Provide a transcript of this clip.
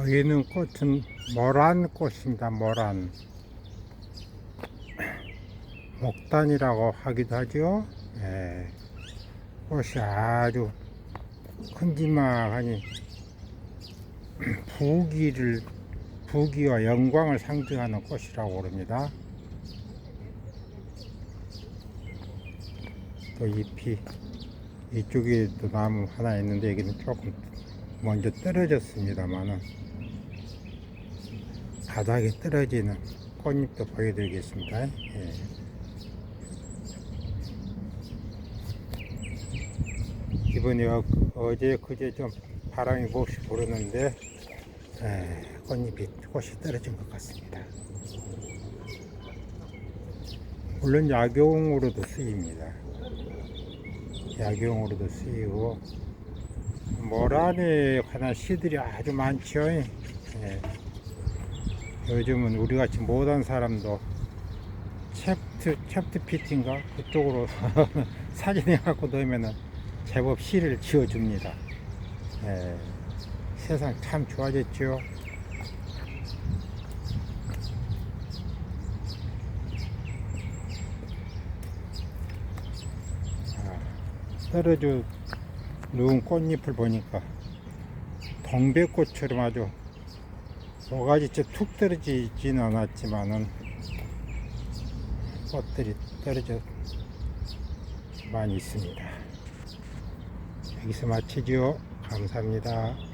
보이는 꽃은 모란 꽃입니다. 모란. 목단이라고 하기도 하죠. 예. 꽃이 아주 큼지막하니 부귀를 부귀와 영광을 상징하는 꽃이라고 그럽니다. 또 잎이 이쪽에도 나무 하나 있는데 여기는 조금 먼저 떨어졌습니다만은 바닥에 떨어지는 꽃잎도 보여드리겠습니다. 예. 이번에 어, 어제 그제 좀 바람이 몹시 불었는데 에, 꽃잎이 꽃이 떨어진 것 같습니다. 물론 약용으로도 쓰입니다. 약용으로도 쓰이고 모란에 관한 시들이 아주 많죠. 예. 요즘은 우리 같이 못한 사람도 챕트 챕트 피팅가 그쪽으로 사진해 갖고 넣으면은 제법 시를 지어줍니다. 예. 세상 참 좋아졌죠. 아, 떨어져 누운 꽃잎을 보니까 동백꽃처럼 아주 모가지째 툭 떨어지지는 않았지만은 꽃들이 떨어져 많이 있습니다. 여기서 마치죠. 감사합니다.